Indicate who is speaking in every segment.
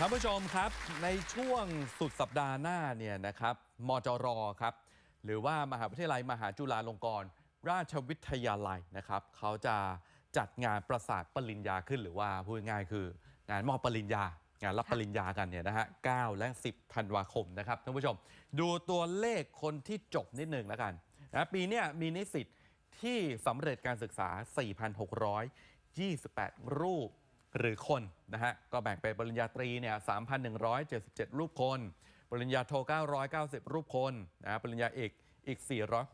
Speaker 1: ท่านผู้ชมครับในช่วงสุดสัปดาห์หน้าเนี่ยนะครับมจรครับ หรือว่ามหาวิทยาลัยมหาจุฬาลงกรณราชวิทยาลัยนะครับเขาจะจัดงานประสาทปริญญาขึ้น หรือว่าพูดง่ายคืองานมอบปริญญา งานรับปริญญากันเนี่ยนะฮะ9และ 10ธันวาคมนะครับท่านผู้ชม ดูตัวเลขคนที่จบนิดหนึ่งแล้วกันนะปีนี้มีนิสิตที่สำเร็จการศึกษา 4,628 รูป หรือคนนะฮะก็แบ่งเป็นปริญญาตรีเนี่ย3,177 รูปคน ปริญญาโท 990 รูปคนนะฮะปริญญาเอกอีก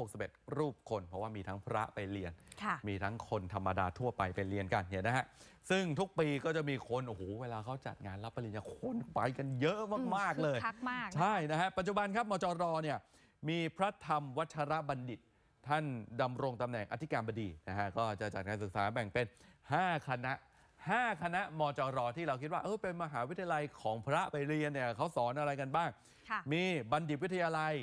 Speaker 1: 461 รูปคน เพราะว่ามีทั้งพระไปเรียน
Speaker 2: ค่ะ
Speaker 1: มีทั้งคนธรรมดาทั่วไปไปเรียนกันเนี่ยนะฮะ ซึ่งทุกปีก็จะมีคน โอ้โห เวลาเขาจัดงานรับปริญญาคนไปกันเยอะมาก ๆ เลย
Speaker 2: คึกคักมากนะ
Speaker 1: ใช่นะฮะ ปัจจุบันครับมจรเนี่ยมีพระธรรมวัชรบัณฑิต ท่านดำรงตำแหน่งอธิการบดีนะฮะ ก็จะจัดการศึกษาแบ่งเป็น 5 คณะ 5 คณะมจรที่เราคิดว่าเออเป็นมหาวิทยาลัยของพระไปเรียนเนี่ยเขาสอนอะไรกันบ้าง
Speaker 2: ค่ะ
Speaker 1: มีบัณฑิตวิทยาลัย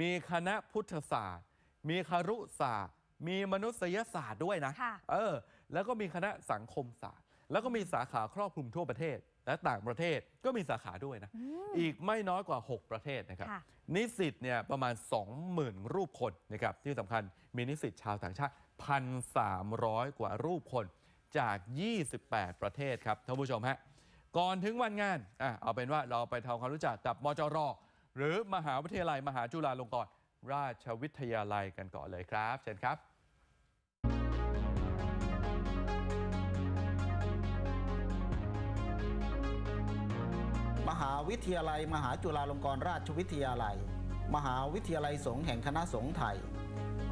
Speaker 1: มีคณะพุทธศาสตร์ มีคารุศาสตร์ มีมนุษยศาสตร์ด้วยนะ
Speaker 2: ค่ะ
Speaker 1: เออ แล้วก็มีคณะสังคมศาสตร์ แล้วก็มีสาขาครอบคลุมทั่วประเทศ และต่างประเทศก็มีสาขาด้วยนะ อีกไม่น้อยกว่า 6 ประเทศนะครับ
Speaker 2: ค่ะ
Speaker 1: นิสิตเนี่ยประมาณ 20,000 รูปคนนะครับที่สำคัญมีนิสิตชาวต่างชาติ 1,300 กว่ารูปคน จาก 28 ประเทศครับท่านผู้ชมฮะก่อนถึงวันงานอะเอาเป็นว่าเราไปทำความรู้จักกับมจร หรือมหาวิทยาลัยมหาจุฬาลงกรณราชวิทยาลัยกันก่อนเลยครับ เชิญครับ
Speaker 3: มหาวิทยาลัย มหาจุฬาลงกรณราชวิทยาลัย มหาวิทยาลัยสงฆ์แห่งคณะสงฆ์ไทย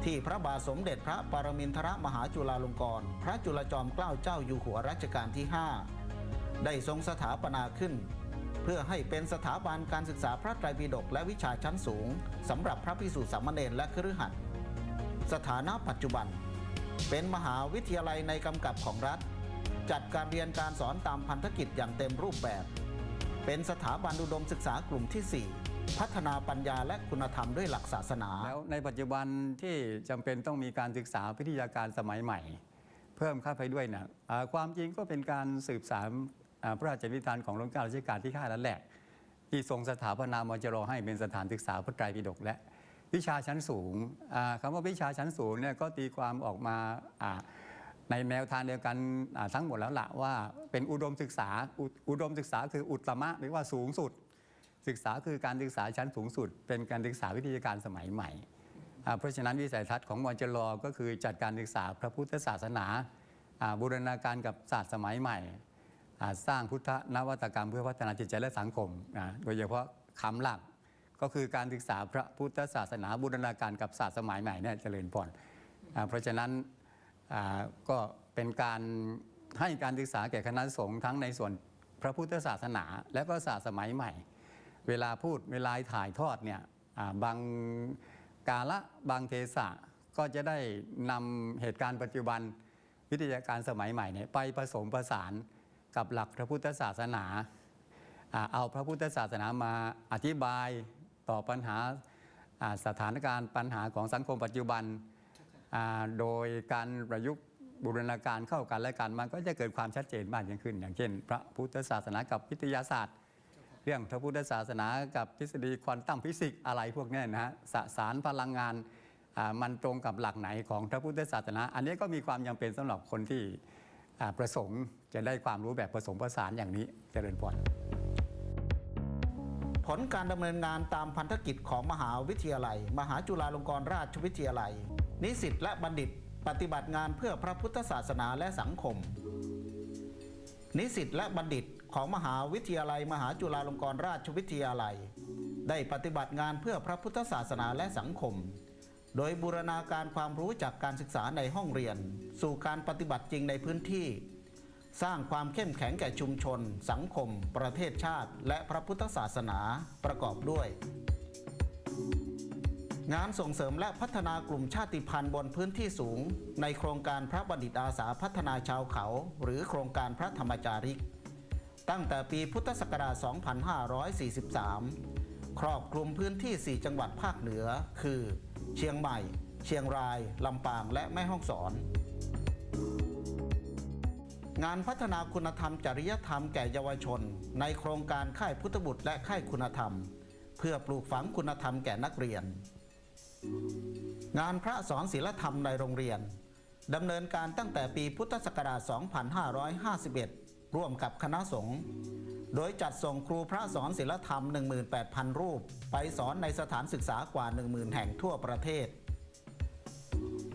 Speaker 3: ที่พระบาทสมเด็จพระปรมินทรมหาจุฬาลงกรณพระจุลจอมเกล้าเจ้าอยู่หัวรัชกาลที่ 5 ได้ทรงสถาปนาขึ้น เพื่อให้เป็นสถาบันการศึกษาพระไตรปิฎกและวิชาชั้นสูงสำหรับพระพิสุสามเณรและคฤหัสถ์สถานะปัจจุบัน เป็นมหาวิทยาลัยในกำกับของรัฐ จัดการเรียนการสอนตามพันธกิจอย่างเต็มรูปแบบ เป็นสถาบันอุดมศึกษากลุ่มที่ 4 พัฒนาปัญญาและคุณธรรมด้วยหลักศาสนา
Speaker 4: แล้วในปัจจุบันที่จำเป็นต้องมีการศึกษาวิทยาการสมัยใหม่ เพิ่มเข้าไปด้วยนะอ่าความจริงก็เป็นการสืบสารพระราชวิธานของรัชกาลรัชกาลที่5นั่นแหละ ที่ทรงสถาปนามจรให้เป็นสถานศึกษาพระไตรปิฎกและวิชาชั้นสูงอ่าคำว่าวิชาชั้นสูงเนี่ยก็ตีความออกมาในแนวทางเดียวกันทั้งหมดแล้วละว่าเป็นอุดมศึกษาอุอุดมศึกษาคืออุตมะหรือว่าสูงสุด ศึกษาคือการศึกษาชั้นสูงสุด เป็นการศึกษาวิทยาการสมัยใหม่ เพราะฉะนั้นวิสัยทัศน์ของมอจรก็คือจัดการศึกษาพระพุทธศาสนาบูรณาการกับศาสตร์สมัยใหม่ สร้างพุทธนวัตกรรมเพื่อพัฒนาจิตใจและสังคมโดยเฉพาะคำหลักก็คือการศึกษาพระพุทธศาสนาบูรณาการกับศาสตร์สมัยใหม่เนี่ยเจริญพรเพราะฉะนั้นก็เป็นการให้การศึกษาแก่คณะสงฆ์ทั้งในส่วนพระพุทธศาสนา และก็ศาสตร์สมัยใหม่ เวลาพูดเวลาถ่ายทอดเนี่ยบางกาละบางเทศะก็จะได้นำเหตุการณ์ปัจจุบันวิทยาการสมัยใหม่เนี่ยไปผสมผสานกับหลักพระพุทธศาสนา เอาพระพุทธศาสนามาอธิบายต่อปัญหาสถานการณ์ปัญหาของสังคมปัจจุบัน โดยการประยุกต์บูรณาการเข้ากันและกันมันก็จะเกิดความชัดเจนมากยิ่งขึ้น อย่างเช่น พระพุทธศาสนากับวิทยาศาสตร์ เรื่องพระพุทธศาสนากับทฤษฎีควอนตัมฟิสิกส์อะไรพวกนี้นะฮะสสารพลังงานมันตรงกับหลักไหนของพระพุทธศาสนา อันนี้ก็มีความจำเป็นสำหรับคนที่ประสงค์จะได้ความรู้แบบผสมผสานอย่างนี้เจริญพร
Speaker 3: ผลการดำเนินงานตามพันธกิจของมหาวิทยาลัย มหาจุฬาลงกรณราชวิทยาลัย นิสิตและบัณฑิตปฏิบัติงานเพื่อพระพุทธศาสนาและสังคม นิสิตและบัณฑิต ของมหาวิทยาลัย มหาจุฬาลงกรณราชวิทยาลัย ได้ปฏิบัติงานเพื่อพระพุทธศาสนาและสังคม โดยบูรณาการความรู้จากการศึกษาในห้องเรียน สู่การปฏิบัติจริงในพื้นที่ สร้างความเข้มแข็งแก่ชุมชน สังคม ประเทศชาติ และพระพุทธศาสนาประกอบด้วย งานส่งเสริมและพัฒนากลุ่มชาติพันธุ์บนพื้นที่สูง ในโครงการพระบัณฑิตอาสาพัฒนาชาวเขา หรือโครงการพระธรรมจาริก ตั้งแต่ปีพุทธศักราช 2543 ครอบคลุมพื้นที่ 4 จังหวัดภาคเหนือ คือ เชียงใหม่ เชียงราย ลำปาง และแม่ฮ่องสอน งานพัฒนาคุณธรรมจริยธรรมแก่เยาวชน ในโครงการค่ายพุทธบุตรและค่ายคุณธรรม เพื่อปลูกฝังคุณธรรมแก่นักเรียน งานพระสอนศีลธรรมในโรงเรียนดำเนินการตั้งแต่ปีพุทธศักราช 2551 ร่วมกับคณะสงฆ์โดยจัดส่งครูพระสอนศีลธรรม 18,000 รูป ไปสอนในสถานศึกษากว่า 10,000 แห่งทั่วประเทศ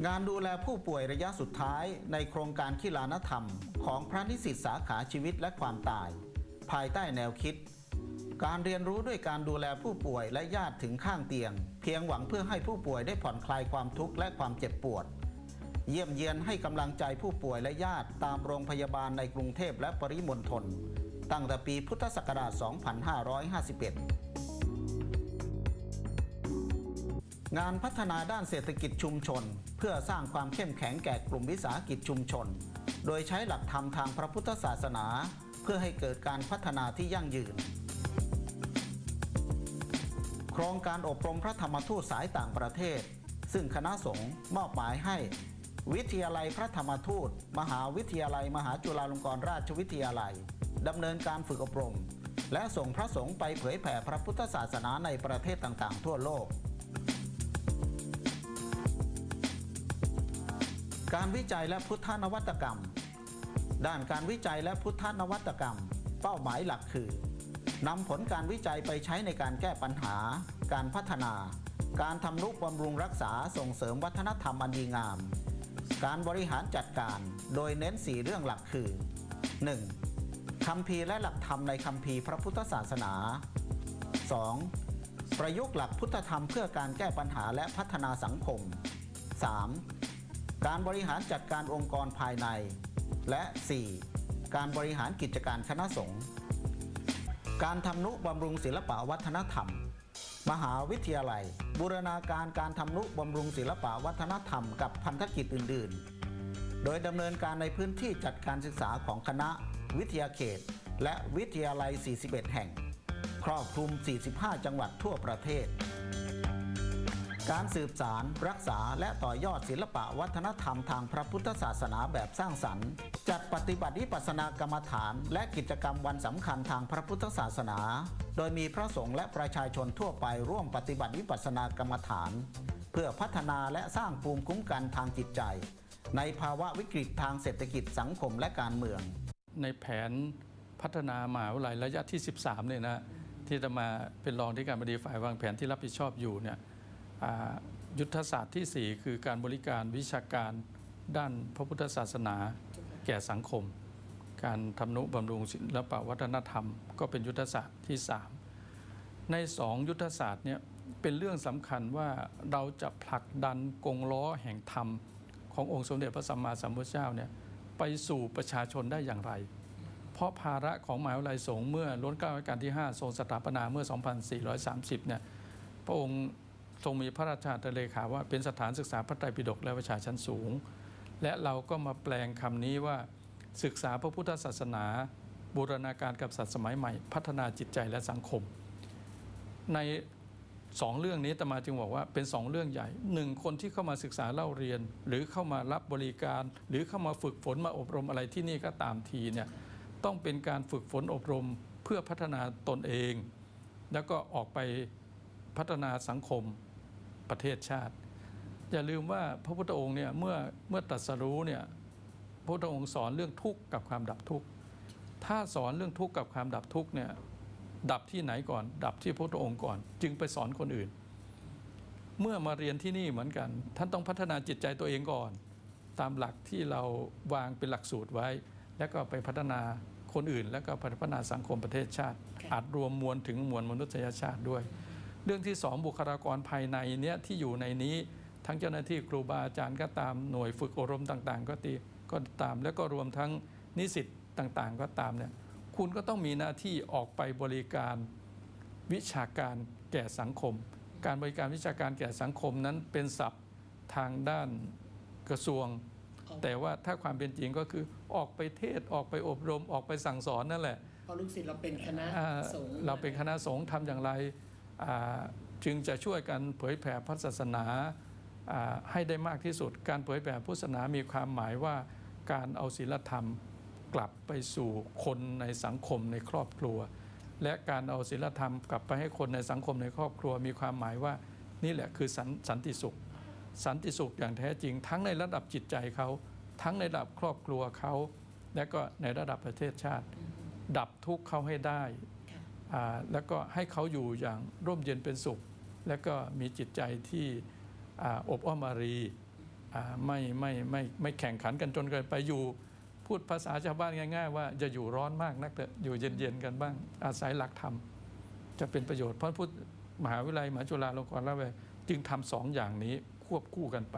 Speaker 3: งานดูแลผู้ป่วยระยะสุดท้ายในโครงการขีลานธรรม ของพระนิสิตสาขาชีวิตและความตาย ภายใต้แนวคิด การเรียนรู้ด้วยการดูแลผู้ป่วยและญาติถึงข้างเตียง เพียงหวังเพื่อให้ผู้ป่วยได้ผ่อนคลายความทุกข์และความเจ็บปวด เยี่ยมเยียนให้กำลังใจผู้ป่วยและญาติตามโรงพยาบาลในกรุงเทพและปริมณฑลตั้งแต่ปีพุทธศักราช 2551 งานพัฒนาด้านเศรษฐกิจชุมชน เพื่อสร้างความเข้มแข็งแก่กลุ่มวิสาหกิจชุมชน โดยใช้หลักธรรมทางพระพุทธศาสนา เพื่อให้เกิดการพัฒนาที่ยั่งยืน โครงการอบรมพระธรรมทูตสายต่างประเทศ ซึ่งคณะสงฆ์มอบหมายให้ วิทยาลัยพระธรรมทูต มหาวิทยาลัย มหาจุฬาลงกรณราชวิทยาลัยดำเนินการฝึกอบรม และส่งพระสงฆ์ไปเผยแผ่พระพุทธศาสนาในประเทศต่างๆ ทั่วโลก การวิจัยและพุทธนวัตกรรม ด้านการวิจัยและพุทธนวัตกรรม เป้าหมายหลักคือนำผลการวิจัยไปใช้ในการแก้ปัญหา การพัฒนา การทำนุบำรุงรักษาส่งเสริมวัฒนธรรมอันดีงาม การบริหารจัดการโดยเน้นสีเรื่องหลักคือ 1. คำพีร์และหลักธรรมในคำพีร์พระพุทธศาสนา 2. ประยุกต์หลักพุทธธรรมเพื่อการแก้ปัญหาและพัฒนาสังคม 3. การบริหารจัดการองค์กรภายใน และ 4. การบริหารกิจการคณะสงฆ์การทำนุบำรุงศิลปวัฒนธรรม มหาวิทยาลัย บูรณาการการทำนุบำรุงศิลปะวัฒนธรรมกับพันธกิจอื่น ๆ โดยดำเนินการในพื้นที่จัดการศึกษาของคณะ วิทยาเขต และวิทยาลัย 41 แห่ง ครอบคลุม 45 จังหวัดทั่วประเทศ การสืบสาร รักษาและต่อยอดศิลปะวัฒนธรรมทางพระพุทธศาสนาแบบสร้างสรรค์ จัดปฏิบัติวิปัสสนากรรมฐาน และกิจกรรมวันสำคัญทางพระพุทธศาสนา โดยมีพระสงฆ์และประชาชนทั่วไปร่วมปฏิบัติวิปัสสนากรรมฐาน เพื่อพัฒนาและสร้างภูมิคุ้มกันทางจิตใจ ในภาวะวิกฤตทางเศรษฐกิจสังคมและการเมือง
Speaker 2: ในแผนพัฒนามหาวิทยาลัยระยะที่ 13เนี่ยนะที่จะมาเป็นรองที่การบดีฝ่ายวางแผนที่รับผิดชอบอยู่เนี่ยยุทธศาสตร์ทีสี่4 คือการบริการวิชาการด้านพระพุทธศาสนา แก่สังคม การทำนุบำรุงศิลปวัฒนธรรม ก็เป็นยุทธศาสตร์ที่ 3 ใน 2 ยุทธศาสตร์เนี่ยเป็นเรื่องสำคัญว่าเราจะผลักดันกงล้อแห่งธรรม ขององค์สมเด็จพระสัมมาสัมพุทธเจ้าเนี่ยไปสู่ประชาชนได้อย่างไร เพราะภาระของมหาวิทยาลัยสงฆ์เมื่อล้นเกล้ากาลที่ 5 ทรงสถาปนาเมื่อ 2430 เนี่ยพระองค์ทรงมีพระราชาเลขาว่าเป็นสถานศึกษาพระไตรปิฎกและวิชาชั้นสูง และเราก็มาแปลงคำนี้ว่า ศึกษาพระพุทธศาสนาบูรณาการกับศาสตร์สมัยใหม่ พัฒนาจิตใจและสังคม ในสองเรื่องนี้ตมาจึงบอกว่าเป็นสองเรื่องใหญ่หนึ่งคนที่เข้ามาศึกษาเล่าเรียน หรือเข้ามารับบริการ หรือเข้ามาฝึกฝนมาอบรมอะไรที่นี่ก็ตามทีเนี่ยต้องเป็นการฝึกฝนอบรมเพื่อพัฒนาตนเอง แล้วก็ออกไปพัฒนาสังคมประเทศชาติ อย่าลืมว่าพระพุทธองค์เนี่ยเมื่อเมื่อตรัสรู้เนี่ยพระพุทธองค์สอนเรื่องทุกข์กับความดับทุกข์ถ้าสอนเรื่องทุกข์กับความดับทุกข์เนี่ยดับที่ไหนก่อน ดับที่พระพุทธองค์ก่อน จึงไปสอนคนอื่น เมื่อมาเรียนที่นี่เหมือนกัน ท่านต้องพัฒนาจิตใจตัวเองก่อน ตามหลักที่เราวางเป็นหลักสูตรไว้ แล้วก็ไปพัฒนาคนอื่น แล้วก็พัฒนาสังคมประเทศชาติ อาจรวมมวลถึงมวลมนุษยชาติด้วย เรื่องที่สองบุคลากรภายในเนี้ยที่อยู่ในนี้ ทั้งเจ้าหน้าที่ครูบาอาจารย์ก็ตามหน่วยฝึกอบรมต่างๆ ก็ตีก็ตาม แล้วก็รวมทั้งนิสิตต่างๆ ก็ตามเนี่ยคุณก็ต้องมีหน้าที่ออกไปบริการวิชาการแก่สังคม การบริการวิชาการแก่สังคมนั้นเป็นศัพท์ทางด้านกระทรวง แต่ว่าถ้าความเป็นจริงก็คือออกไปเทศน์ออกไปอบรมออกไปสั่งสอนนั่นแหละ
Speaker 5: เพราะลูกศิษย์เราเป็นคณะ
Speaker 2: อ่า
Speaker 5: สงฆ์
Speaker 2: เราเป็นคณะสงฆ์ทำอย่างไรอ่าจึงจะช่วยกันเผยแผ่พระศาสนาอ่า ให้ได้มากที่สุด การเผยแผ่พุทธศาสนามีความหมายว่าการเอาศีลธรรมกลับไปสู่คนในสังคมในครอบครัว และการเอาศีลธรรมกลับไปให้คนในสังคมในครอบครัว มีความหมายว่านี่แหละคือสันสันติสุข สันติสุขอย่างแท้จริง ทั้งในระดับจิตใจเขาทั้งในระดับครอบครัวเขา และก็ในระดับประเทศชาติ ดับทุกข์เขาให้ได้ แล้วก็ให้เขาอยู่อย่างร่มเย็นเป็นสุข และก็มีจิตใจที่ อบอ้อมอารีอ่ไม่ไม่ไม่ไม่แข่งขันกันจนเกินไปอยู่ พูดภาษาชาวบ้านง่าย ๆ ว่าจะอยู่ร้อนมากนักแต่อยู่เย็นๆกันบ้าง อาศัยหลักธรรมจะเป็นประโยชน์เพราะพุทธมหาวิทยาลัยมหาจุฬาลงกรณราชวิทยาลัยจึงทำสองอย่างนี้ควบคู่กันไป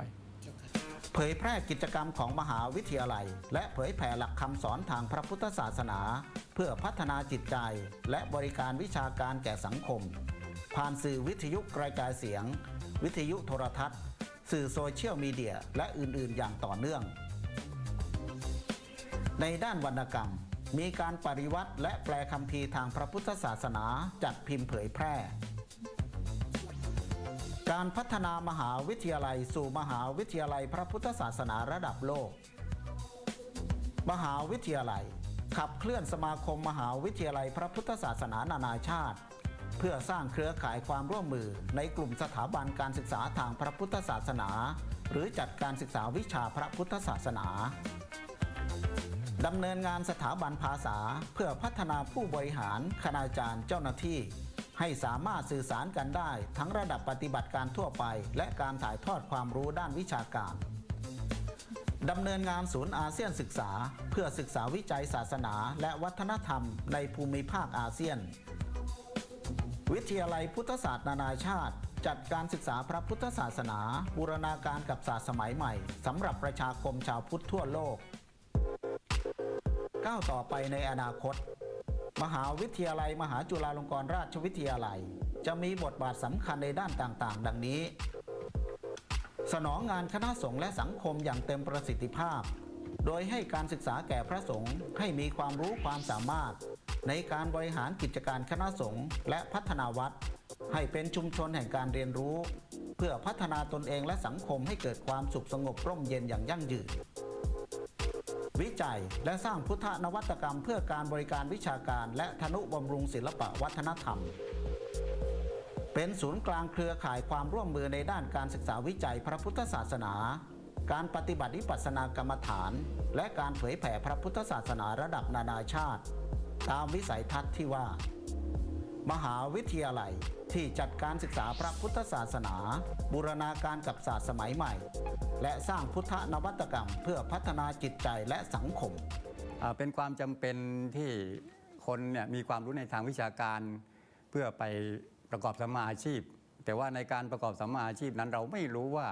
Speaker 3: เผยแพร่กิจกรรมของมหาวิทยาลัย และเผยแผ่หลักคำสอนทางพระพุทธศาสนา เพื่อพัฒนาจิตใจ และบริการวิชาการแก่สังคม ผ่านสื่อวิทยุกระจายเสียง วิทยุโทรทัศน์ สื่อโซเชียลมีเดีย และอื่น ๆ อย่างต่อเนื่อง ในด้านวรรณกรรม มีการปริวัติและแปลคำพีร์ทางพระพุทธศาสนาจัดพิมพ์เผยแพร่ การพัฒนามหาวิทยาลัยสู่มหาวิทยาลัยพระพุทธศาสนาระดับโลก มหาวิทยาลัยขับเคลื่อนสมาคมมหาวิทยาลัยพระพุทธศาสนานานาชาติ เพื่อสร้างเครือข่ายความร่วมมือในกลุ่มสถาบันการศึกษาทางพระพุทธศาสนา หรือจัดการศึกษาวิชาพระพุทธศาสนาดำเนินงานสถาบันภาษาเพื่อพัฒนาผู้บริหารคณาจารย์เจ้าหน้าที่ ให้สามารถสื่อสารกันได้ ทั้งระดับปฏิบัติการทั่วไป และการถ่ายทอดความรู้ด้านวิชาการดำเนินงานศูนย์อาเซียนศึกษา เพื่อศึกษาวิจัยศาสนาและวัฒนธรรมในภูมิภาคอาเซียน วิทยาลัยพุทธศาสตร์นานาชาติ จัดการศึกษาพระพุทธศาสนา บูรณาการกับศาสตร์สมัยใหม่สำหรับประชาคมชาวพุทธทั่วโลกก้าวต่อไปในอนาคต มหาวิทยาลัยมหาจุฬาลงกรณราชวิทยาลัย จะมีบทบาทสำคัญในด้านต่างๆ ดังนี้ สนองงานคณะสงฆ์และสังคมอย่างเต็มประสิทธิภาพ โดยให้การศึกษาแก่พระสงฆ์ให้มีความรู้ความสามารถ ในการบริหารกิจการคณะสงฆ์และพัฒนาวัด ให้เป็นชุมชนแห่งการเรียนรู้ เพื่อพัฒนาตนเองและสังคมให้เกิดความสุขสงบร่มเย็นอย่างยั่งยืนวิจัยและสร้างพุทธนวัตกรรมเพื่อการบริการวิชาการ และธนุบำรุงศิลปวัฒนธรรม เป็นศูนย์กลางเครือข่ายความร่วมมือในด้านการศึกษาวิจัยพระพุทธศาสนา การปฏิบัติวิปัสสนากรรมฐาน และการเผยแผ่พระพุทธศาสนาระดับนานาชาติ ตามวิสัยทัศน์ที่ว่า มหาวิทยาลัยที่จัดการศึกษาพระพุทธศาสนา บูรณาการกับศาสตร์สมัยใหม่ และสร้างพุทธนวัตกรรม เพื่อพัฒนาจิตใจและสังคม
Speaker 4: เป็นความจำเป็นที่คนเนี่ยมีความรู้ในทางวิชาการเพื่อไปประกอบสัมมาอาชีพ แต่ว่าในการประกอบสัมมาอาชีพนั้นเราไม่รู้ว่า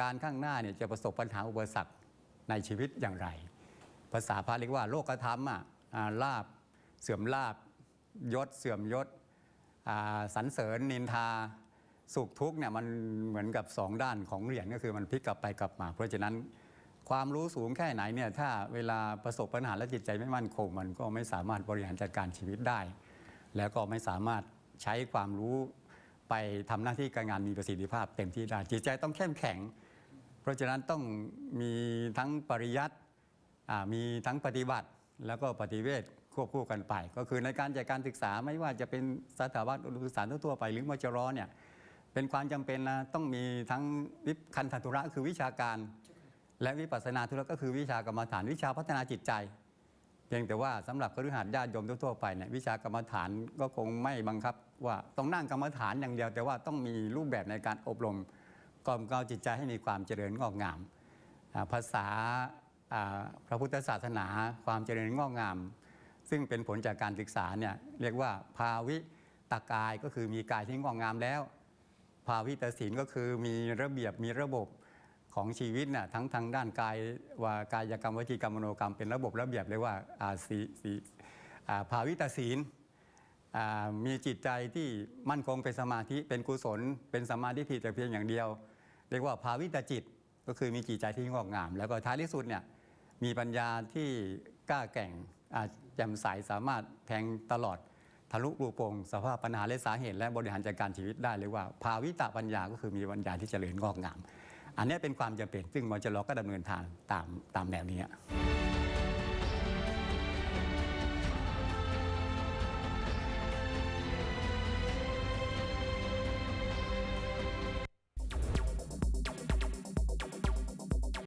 Speaker 4: การข้างหน้าเนี่ยจะประสบปัญหาอุปสรรคในชีวิตอย่างไร ภาษาพาเรียกว่าโลกธรรมอะลาบ เสื่อมลาบยศเสื่อมยศสรรเสริญนินทาสุขทุกเนี่ยมันเหมือนกับสองด้านของเหรียญก็คือมันพลิกกลับไปกลับมา เพราะฉะนั้นความรู้สูงแค่ไหนเนี่ยถ้าเวลาประสบปัญหาและจิตใจไม่มั่นคง มันก็ไม่สามารถบริหารจัดการชีวิตได้ แล้วก็ไม่สามารถใช้ความรู้ไปทำหน้าที่การงานมีประสิทธิภาพเต็มที่ได้จิตใจต้องเข้มแข็ง เพราะฉะนั้นต้องมีทั้งปริยัติอ่ามีทั้งปฏิบัติ แล้วก็ปฏิเวทควบคู่กันไป ก็คือในการจัดการศึกษาไม่ว่าจะเป็นสถาบันอุดมศึกษาทั่วไปหรือมจรเนี่ยเป็นความจำเป็นนะต้องมีทั้งวิคันธทุระคือวิชาการ และวิปัสนาธุระก็คือวิชากรรมฐาน วิชาพัฒนาจิตใจเพียงแต่ว่าสำหรับคฤหัสถ์ญาติโยมทั่วไปเนี่ยวิชากรรมฐานก็คงไม่บังคับ ว่าต้องนั่งกรรมฐานอย่างเดียว แต่ว่าต้องมีรูปแบบในการอบรมกล่อมเกลาจิตใจให้มีความเจริญงอกงาม ภาษา พระพุทธศาสนาความเจริญงอกงาม ซึ่งเป็นผลจากการศึกษาเนี่ยเรียกว่าภาวิตากายก็คือมีกายที่งอกงามแล้ว ภาวิตศีลก็คือมีระเบียบมีระบบของชีวิตน่ะทั้งทางด้านกายว่ากายกรรมวิจีกรรมมโนกรรมเป็นระบบระเบียบเลยว่าอาสีสีภาวิตศีลมีจิตใจที่มั่นคงเป็นสมาธิเป็นกุศล เป็นสมาธิแต่เพียงอย่างเดียว เรียกว่าภาวิตจิตก็คือมีจิตใจที่งอกงาม แล้วก็ท้ายที่สุดเนี่ย มีปัญญาที่กล้าแก่งอาแจ่มใสสามารถแทงตลอดทะลุรูปงสภาพปัญหาและสาเหตุ และบริหารจัดการชีวิตได้เลยว่า ภาวิตาปัญญาก็คือมีปัญญาที่เจริญงอกงาม อันนี้เป็นความจำเป็นซึ่งมอจรก็ดำเนินทางตามตามแนวนี้